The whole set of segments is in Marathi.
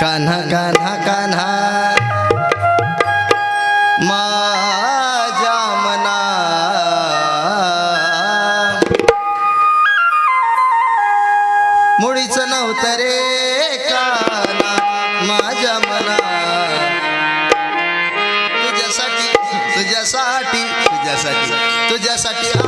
कान्हा कान्हा कान्हा. नव्हतं रे तुझ्यासाठी तुझ्यासाठी तुझ्यासाठी तुझ्यासाठी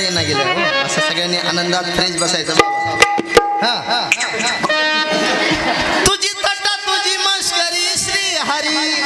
येणं गेलं हो. असं सगळ्यांनी आनंदात फ्रीज बसायचं हा. तुझी तटा तुझी मस्करी श्री हरी.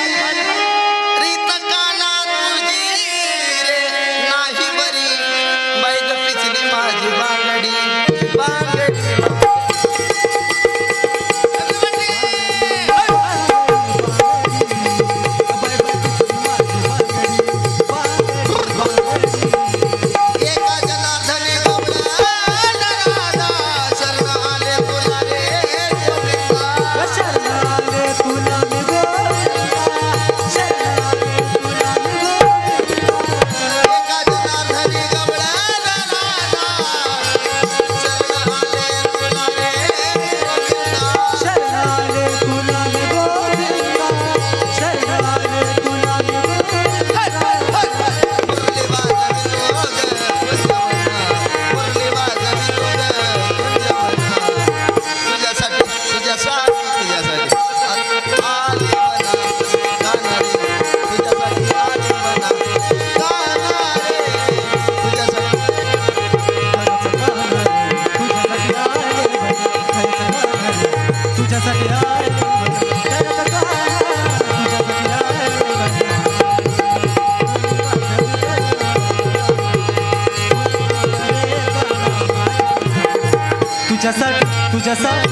तुझ्यासाठी तुझ्यासाठी तुझ्यासाठी.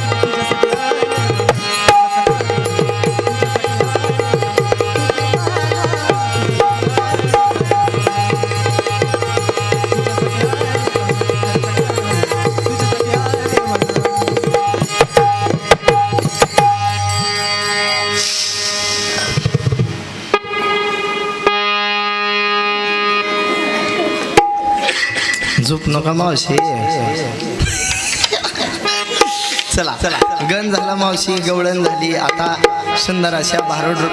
झोप नका मावशी. चला. चला. गण झाला मावशी गवळण झाली. आता सुंदर अशा भारुड